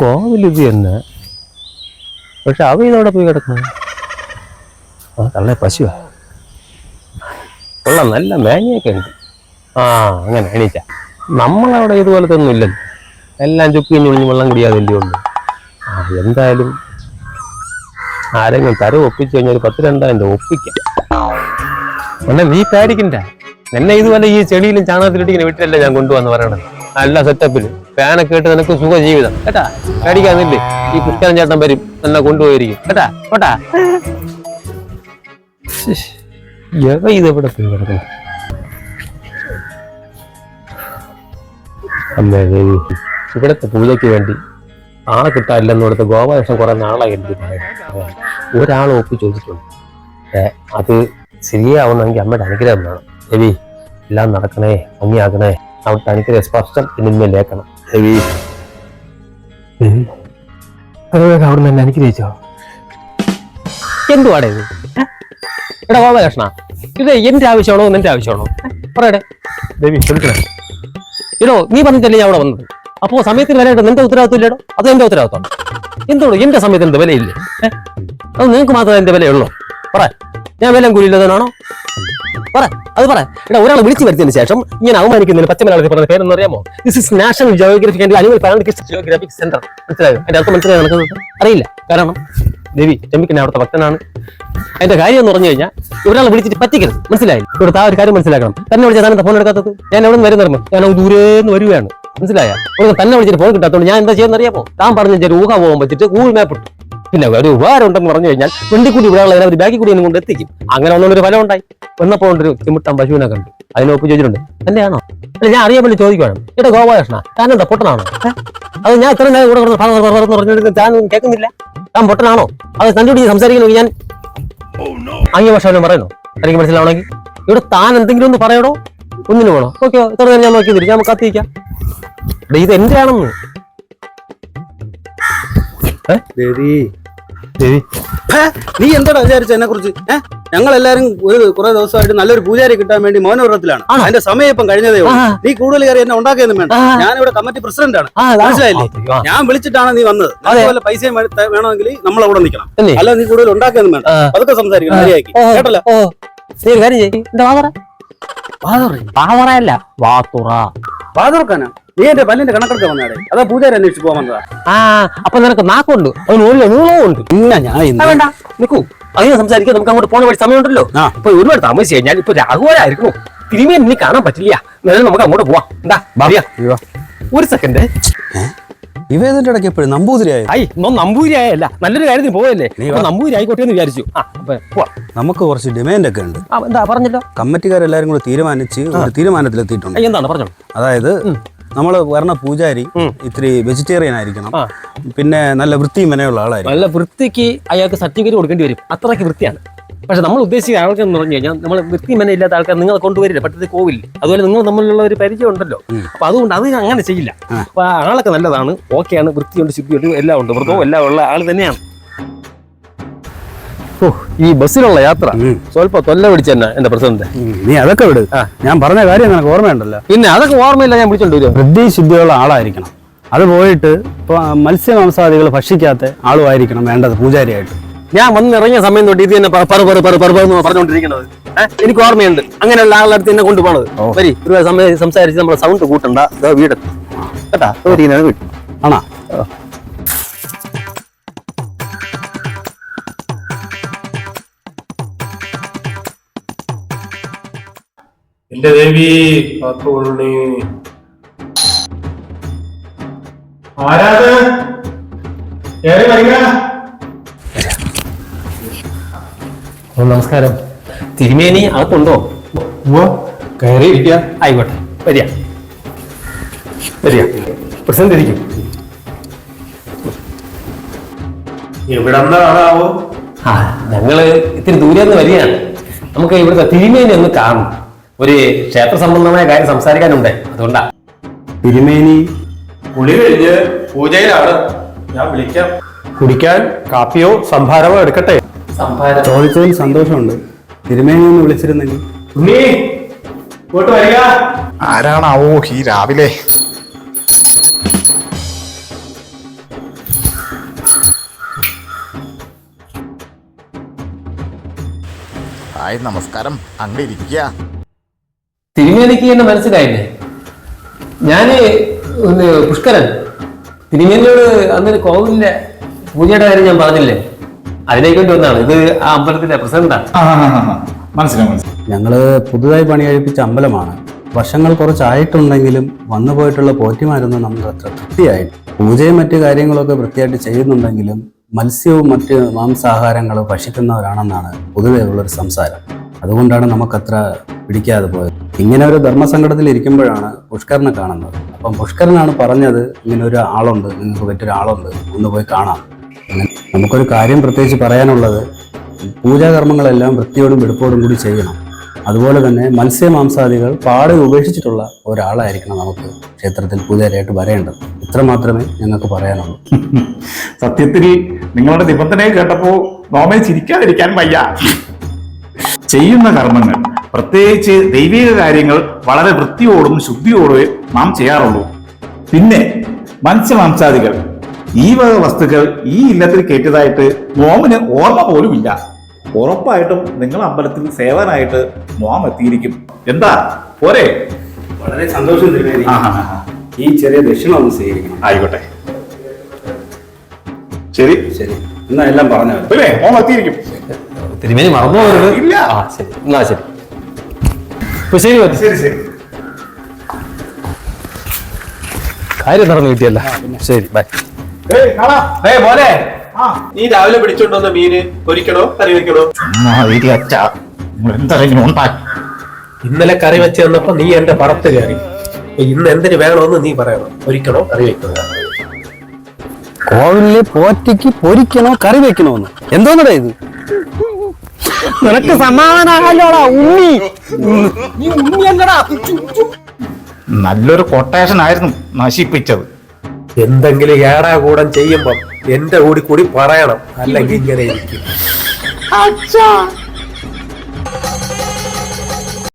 കോവിൽ ഇത് തന്നെ പക്ഷെ അവ ഇതവിടെ പോയി കിടക്കുന്നു? ആ കള്ള പശുവാ. കൊള്ളാം നല്ല മേഞ്ഞയൊക്കെ ഉണ്ട്. ആ അങ്ങനെ എണീറ്റ. നമ്മളവിടെ ഇതുപോലത്തെ ഒന്നും ഇല്ലല്ലോ എല്ലാം ചുക്കി ഒളിഞ്ഞ് വെള്ളം കുടിയാതില്ലേ ഉള്ളൂ. ആ എന്തായാലും ആരെങ്കിലും തരം ഒപ്പിച്ചു കഴിഞ്ഞാൽ ഒരു പത്ത് രണ്ടായിരം രൂപ ഒപ്പിക്കാം. എന്നെ നീ പേടിക്കണ്ട. എന്നെ ഇതുപോലെ ഈ ചെടിയിലും ചാണകത്തിലിട്ടിങ്ങനെ വീട്ടിലല്ല ഞാൻ കൊണ്ടുവന്ന് പറയണത്? നല്ല സെറ്റപ്പിൽ ഫാനൊക്കെ ഇട്ട് നിനക്ക് സുഖ ജീവിതം. കേട്ടാ? പേടിക്കാന്നില്ലേ ഈ ക്രിസ്ത്യാൻ ചേട്ടൻ വരും. എന്നെ കൊണ്ടുപോയിരിക്കും. കേട്ടാ? കേട്ടാ ഇവിടത്തെ എവ ഇത് പോയി കിടക്കുന്നു അമ്മേ പൂജയ്ക്ക് വേണ്ടി ആളെ കിട്ടാനില്ലെന്ന് ഇവിടുത്തെ ഗോപാലകൃഷ്ണൻ കുറെ നാളായി എടുത്തിട്ടുണ്ട് ഒരാൾ ഒപ്പി ചോദിച്ചിട്ടുണ്ട് ഏ അത് ശരിയാവുന്നെങ്കിൽ അമ്മയുടെ അനുഗ്രഹം വേണം. ദേവി എല്ലാം നടക്കണേ ഭംഗിയാക്കണേ. അവിടുത്തെ അനുഗ്രഹ സ്പർശം ഇനിമേലേക്കണം അവിടെ നിന്ന് ജയിച്ചോ എന്തുവാടേ ഇത്? എടാ ഗോപാലകൃഷ്ണ ഇത് എന്റെ ആവശ്യമാണോ നിന്റെ ആവശ്യമാണോ? പറയടേ. ദേവി ക്ഷമിക്കണേ ഇടോ നീ പറഞ്ഞിട്ടല്ലേ ഞാൻ അവിടെ വന്നത്? അപ്പോ സമയത്തിന് വിലയിട്ട് നിന്റെ ഉത്തരവാദിത്വം ഇല്ലടോ അത് എന്റെ ഉത്തരവാദിത്വം. എന്തോടോ എന്റെ സമയത്തിന് എന്ത് വിലയില്ലേ? അത് നിങ്ങൾക്ക് മാത്രമേ എന്റെ വിലയുള്ളൂ. പറ. ഞാൻ വില കൂലിയില്ലതാണോ പറ അത് പറ. എടാ ഒരാൾ വിളിച്ചു വരുത്തിയതിനു ശേഷം ഇങ്ങനെ അവമാനിക്കുന്നതിന് പച്ച മലയാളത്തിൽ പറഞ്ഞ പേരെന്ന് അറിയാമോ? This is National Geographic and animal പാരന്റിക് Geographic centre മനസ്സിലായോ? എന്റെ അർത്ഥം മനസ്സിലായി നടക്കുന്നത് അറിയില്ല. കാരണം ദേവി ക്ഷമിക്കുന്ന അവിടുത്തെ ഭക്തനാണ്. അതിന്റെ കാര്യം എന്ന് പറഞ്ഞു കഴിഞ്ഞാൽ ഒരാൾ വിളിച്ചിട്ട് പറ്റിക്കരുത്. മനസ്സിലായി ഇവിടുത്തെ ആ ഒരു കാര്യം മനസ്സിലാക്കണം. തന്നെ വിളിച്ചാൽ ഫോൺ എടുക്കാത്തത്? ഞാൻ എവിടെ നിന്ന് വരുന്നു ഞാൻ ദൂരേന്ന് വരുവാണ് മനസ്സിലായ? ഒരു തന്നെ വിളിച്ചിട്ട് ഫോൺ കിട്ടാത്തതുകൊണ്ട് ഞാൻ എന്താ ചെയ്യുന്ന അറിയാമോ? താൻ പറഞ്ഞ ചെറിയ ഊഹ പോകാൻ വെച്ചിട്ട് ഗൂഗിൾ മാപ്പ് ഇട്ടു. പിന്നെ ഒരു ഉപകാരം ഉണ്ടെന്ന് പറഞ്ഞു കഴിഞ്ഞാൽ വെണ്ടിക്കൂടി കൂടി ഇവിടെ ഉള്ള ബാക്കി കൂടി എന്നും കൊണ്ട് എത്തിക്കും അങ്ങനെ ഒന്നൊരു ഫലം ഉണ്ടായി. വന്നപ്പോൾ ഒരു ചിമുട്ടാൻ പശുവിനെ കണ്ടു. അതിനെ ഒപ്പ് ചോദിച്ചിട്ടുണ്ട് തന്നെയാണോ അല്ല ഞാൻ അറിയാൻ വേണ്ടി ചോദിക്കുവാണ്. ഇവിടെ ഗോപാലകൃഷ്ണ താൻ എന്താ പൊട്ടനാണോ അത് ഞാൻ ഇത്ര നേരം കൂടെ കിടന്ന് പറ പറ പറ എന്ന് പറഞ്ഞിട്ട് താൻ കേൾക്കുന്നില്ല. താൻ പൊട്ടനാണോ? അത് കണ്ടുപിടിച്ച് സംസാരിക്കണമെങ്കിൽ ഞാൻ ആംഗ്യ ഭാഷ വല്ലതും പറയണോ എനിക്ക് മനസ്സിലാവണമെങ്കിൽ. ഇവിടെ താൻ എന്തെങ്കിലും ഒന്ന് പറയണോ ഒന്നിനു വേണോ? ഓക്കെ ഇത്ര നേരം ഞാൻ നോക്കി തരും ഞാൻ കത്തിരിക്കാം എടാ, ഇത് എന്റെ നീ എന്താടാ വിചാരിച്ച എന്നെ കുറിച്ച് ഏഹ് ഞങ്ങൾ എല്ലാരും ഒരു കുറെ ദിവസമായിട്ട് നല്ലൊരു പൂജാരി കിട്ടാൻ വേണ്ടി മൗനവ്രതത്തിലാണ്? അതിന്റെ സമയം ഇപ്പം കഴിഞ്ഞതേ ഉള്ളൂ. നീ കൂടുതൽ കയറി എന്നെ ഉണ്ടാക്കിയൊന്നും വേണ്ട. ഞാൻ ഞാനിവിടെ കമ്മിറ്റി പ്രസിഡന്റ് ആണ് മനസ്സിലായില്ലേ? ഞാൻ വിളിച്ചിട്ടാണ് നീ വന്നത്. അതേപോലെ പൈസയും വേണമെങ്കിൽ നമ്മൾ അവിടെ നിൽക്കണം. അല്ല? നീ കൂടുതൽ ഉണ്ടാക്കിയൊന്നും വേണ്ട. അതൊക്കെ സംസാരിക്കണം ശരിയാക്കി കേട്ടല്ലോ? വാതറയല്ല. വാത്തുറ വാതുറക്കാനാ? നീ എന്റെ പല്ലിന്റെ കണക്കെടുക്കാൻ വന്നാടേ അതാ പൂജാരി അന്വേഷിച്ച് പോകാൻ വന്നതാ. ആ അപ്പൊ നിനക്ക് നാക്കുണ്ട്. അതിന് ഒരു നീളവും ഉണ്ട്. ഇന്ന ഞാൻ നിൽക്കൂ അതിന് സംസാരിക്കാൻ നമുക്ക് അങ്ങോട്ട് പോണ വഴി സമയമുണ്ടല്ലോ. അപ്പൊ ഇപ്പൊ ഒരുപാട് താമസിച്ച് കഴിഞ്ഞാൽ ഇപ്പൊ രാഘുവായിരിക്കുന്നു തിരുമേനി എന്നെ കാണാൻ പറ്റില്ല. എന്നാലും നമുക്ക് അങ്ങോട്ട് പോവാം. എന്താ? ഒരു സെക്കൻഡ്. ഇവേതിന്റെ ഇടയ്ക്ക് എപ്പോഴും നമ്പൂതിരിയായി? ഐ നോ നമ്പൂരിയായല്ല നല്ലൊരു കാര്യത്തിന് പോയല്ലേ? നീ നമ്പൂതിരി നമ്പൂരി ആയിക്കോട്ടെ എന്ന് വിചാരിച്ചു. നമുക്ക് കുറച്ച് ഡിമാൻഡ് ഒക്കെ ഉണ്ട് എന്താ പറഞ്ഞല്ലോ? കമ്മിറ്റിക്കാരെല്ലാരും കൂടെ തീരുമാനിച്ച് ഒരു തീരുമാനത്തിലെത്തിയിട്ടുണ്ട്. എന്താണ്? പറഞ്ഞോ അതായത് നമ്മൾ വരണ പൂജാരി. ഇത്തിരി വെജിറ്റേറിയൻ ആയിരിക്കണം. പിന്നെ നല്ല വൃത്തി മെനയുള്ള ആളായിരിക്കും നല്ല വൃത്തിക്ക് അയാൾക്ക് സർട്ടിഫിക്കറ്റ് കൊടുക്കേണ്ടി വരും. അത്രയ്ക്ക് വൃത്തിയാണ്. പക്ഷെ നമ്മൾ ഉദ്ദേശിച്ച ആൾക്കാർ എന്ന് പറഞ്ഞു കഴിഞ്ഞാൽ നമ്മൾ വൃത്തി മെന ഇല്ലാത്ത ആൾക്കാർ നിങ്ങൾ കൊണ്ടുവരില്ല. പെട്ടെന്ന് കോവില്ല അതുപോലെ നിങ്ങൾ തമ്മിലുള്ള ഒരു പരിചയം ഉണ്ടല്ലോ. അപ്പൊ അതുകൊണ്ട് അത് അങ്ങനെ ചെയ്യില്ല. അപ്പൊ ആളൊക്കെ നല്ലതാണ്. ഓക്കെയാണ്. വൃത്തിയുണ്ട് ശുദ്ധിയുണ്ട് എല്ലാം ഉണ്ട്. വൃത്തവും എല്ലാം ഉള്ള ആൾ തന്നെയാണ്. ഈ ബസ്സിലുള്ള യാത്ര. സ്വല്പ തൊല്ല പിടിച്ച തന്നെ എന്റെ പ്രസിഡന്റ്. നീ അതൊക്കെ വിട്. ഞാൻ പറഞ്ഞ കാര്യം നിനക്ക് ഓർമ്മയുണ്ടല്ലോ. പിന്നെ അതൊക്കെ ഓർമ്മയില്ല ഞാൻ വിളിച്ചോണ്ട് വൃദ്ധി ശുദ്ധിയുള്ള ആളായിരിക്കണം. അത് പോയിട്ട് ഇപ്പൊ മത്സ്യമാംസാദികൾ ഭക്ഷിക്കാത്ത ആളുമായിരിക്കണം വേണ്ടത് പൂജാരിയായിട്ട്. ഞാൻ വന്നിറങ്ങിയ സമയം തൊട്ട് ഇത് തന്നെ പറ പറ പറ പറ പറ എന്ന് പറഞ്ഞുകൊണ്ടിരിക്കുന്നത് എനിക്ക് ഓർമ്മയുണ്ട്. അങ്ങനെയുള്ള ആളുടെ അടുത്ത് എന്നെ കൊണ്ടുപോകണത് ഓ. വരി ഒരു സമയം സംസാരിച്ച് നമ്മുടെ സൗണ്ട് കൂട്ടണ്ട. വീടെത്തി. കേട്ടാ? വീട്ടിൽ വീട് ആണോ? എന്റെ ദേവി കാത്തുകൊള്ളി ആരാത്? കേറി വരിക. നമസ്കാരം. തിരുമേനി അകത്തുണ്ടോ? കയറി ഇരിക്ക ആയിക്കോട്ടെ വരിക. വരിക. പ്രസന്റ് ഇരിക്കും എവിടെന്നാണാവോ? ആ ഞങ്ങൾ ഇത്തിരി ദൂരെ നിന്ന് വരികയാണ്. നമുക്ക് ഇവിടുത്തെ തിരുമേനി ഒന്ന് കാണും. ഒരു ക്ഷേത്ര സംബന്ധമായ കാര്യം സംസാരിക്കാനുണ്ട്. അതുകൊണ്ടാ. തിരുമേനി. കുളി കഴിഞ്ഞ് പൂജയിലാണ്. ഞാൻ വിളിക്കാം. കുടിക്കാൻ കാപ്പിയോ സംഭാരമോ എടുക്കട്ടെ? സംഭാരം ചോദിച്ചതിൽ സന്തോഷമുണ്ട്. തിരുമേനി ഒന്ന് വിളിച്ചിരുന്നെങ്കിൽ. ആരാണാവോ ഈ രാവിലെ? ഹായ് നമസ്കാരം. അങ്ങനെ ഇരിക്കുക. തിരുമേനിക്ക് എന്നെ മനസ്സിലായില്ലേ? ഞാൻ ഒന്ന് പുഷ്കരൻ തിരുമേനിയോട് അന്നൊരു കോവിലിലെ പൂജയുടെ കാര്യം ഞാൻ പറഞ്ഞില്ലേ? അതിലേക്ക് വേണ്ടി വന്നാണ്. ഇത് ആ അമ്പലത്തിന്റെ പ്രസിഡന്റാണ്. മനസ്സിലായി മനസ്സിലായി. ഞങ്ങൾ പുതുതായി പണി കഴിപ്പിച്ച അമ്പലമാണ്. വർഷങ്ങൾ കുറച്ചായിട്ടുണ്ടെങ്കിലും വന്നു പോയിട്ടുള്ള പോറ്റിമാരൊന്നും നമുക്ക് അത്ര തൃപ്തിയായിട്ട് പൂജയും മറ്റു കാര്യങ്ങളൊക്കെ വൃത്തിയായിട്ട് ചെയ്യുന്നുണ്ടെങ്കിലും മത്സ്യവും മറ്റ് മാംസാഹാരങ്ങളും ഭക്ഷിക്കുന്നവരാണെന്നാണ് പൊതുവേ ഉള്ളൊരു സംസാരം. അതുകൊണ്ടാണ് നമുക്കത്ര പിടിക്കാതെ പോയത്. ഇങ്ങനെ ഒരു ധർമ്മസങ്കടത്തിൽ ഇരിക്കുമ്പോഴാണ് പുഷ്കരനെ കാണുന്നത്. അപ്പം പുഷ്കരനാണ് പറഞ്ഞത് ഇങ്ങനെ ഒരു ആളുണ്ട് നിങ്ങൾക്ക് പറ്റിയൊരു ആളുണ്ട് ഒന്ന് പോയി കാണാം. നമുക്കൊരു കാര്യം പ്രത്യേകിച്ച് പറയാനുള്ളത് പൂജാകർമ്മങ്ങളെല്ലാം വൃത്തിയോടും വെടുപ്പോടും കൂടി ചെയ്യണം. അതുപോലെ തന്നെ മത്സ്യമാംസാദികൾ പാടെ ഉപേക്ഷിച്ചിട്ടുള്ള ഒരാളായിരിക്കണം നമുക്ക് ക്ഷേത്രത്തിൽ പൂജാരിയായിട്ട് വരേണ്ടത്. ഇത്ര മാത്രമേ ഞങ്ങൾക്ക് പറയാനുള്ളൂ. സത്യത്തിൽ നിങ്ങളുടെ നിബന്ധനയെ കേട്ടപ്പോൾ നോമേ ചിരിക്കാതിരിക്കാൻ വയ്യ. ചെയ്യുന്ന കർമ്മങ്ങൾ. പ്രത്യേകിച്ച് ദൈവിക കാര്യങ്ങൾ വളരെ വൃത്തിയോടും ശുദ്ധിയോടും നാം ചെയ്യാറുള്ളൂ. പിന്നെ മത്സ്യമാംസാദികൾ. ഈ വക വസ്തുക്കൾ ഈ ഇല്ലത്തിൽ കേട്ടതായിട്ട് നോമിന് ഓർമ്മ പോലും ഇല്ല. ഉറപ്പായിട്ടും നിങ്ങൾ അമ്പലത്തിൽ സേവനായിട്ട് നോം എത്തിയിരിക്കും. എന്താ? പോരെ. വളരെ സന്തോഷം. ഈ ചെറിയ ദക്ഷിണ ഒന്ന് സ്വീകരിക്കണം. ആയിക്കോട്ടെ. ശരി. ശരി. എന്നാ എല്ലാം പറഞ്ഞു അല്ലേ നോം എത്തിയിരിക്കും. തിരുമേനി മറന്നു പോകരുത്. ഇല്ല. ആ ശരി. എന്നാ ശരി. ഇപ്പൊ ശരി മതി ശരി ശരി. കാര്യം നടന്നു കിട്ടിയല്ല. ശരി ബൈ നീ രാവിലെ മീന് കറി വെക്കണോ? ഇന്നലെ കറി വെച്ച് തന്നപ്പോ നീ എന്റെ പറത്ത് കയറി. ഇന്ന് എന്തിനു വേണമെന്ന് നീ പറയണം. ഒരിക്കണോ കറി വെക്കണോ? കോവിലെ പോറ്റയ്ക്ക് പൊരിക്കണോ കറി വെക്കണോന്ന് എന്തോന്നടാ ഇത്? നിനക്ക് സമാധാനാകാലോടാ ഉണ്ണി. നീ ഉണ്ണി അല്ലടാ നല്ലൊരു കൊട്ടേഷൻ ആയിരുന്നു നശിപ്പിച്ചത്. എന്തെങ്കിലും ഏടാ കൂടം ചെയ്യുമ്പം എന്റെ കൂടി കൂടി പറയണം. അല്ലെങ്കിൽ ഇങ്ങനെ ഇരിക്കും. അച്ഛാ.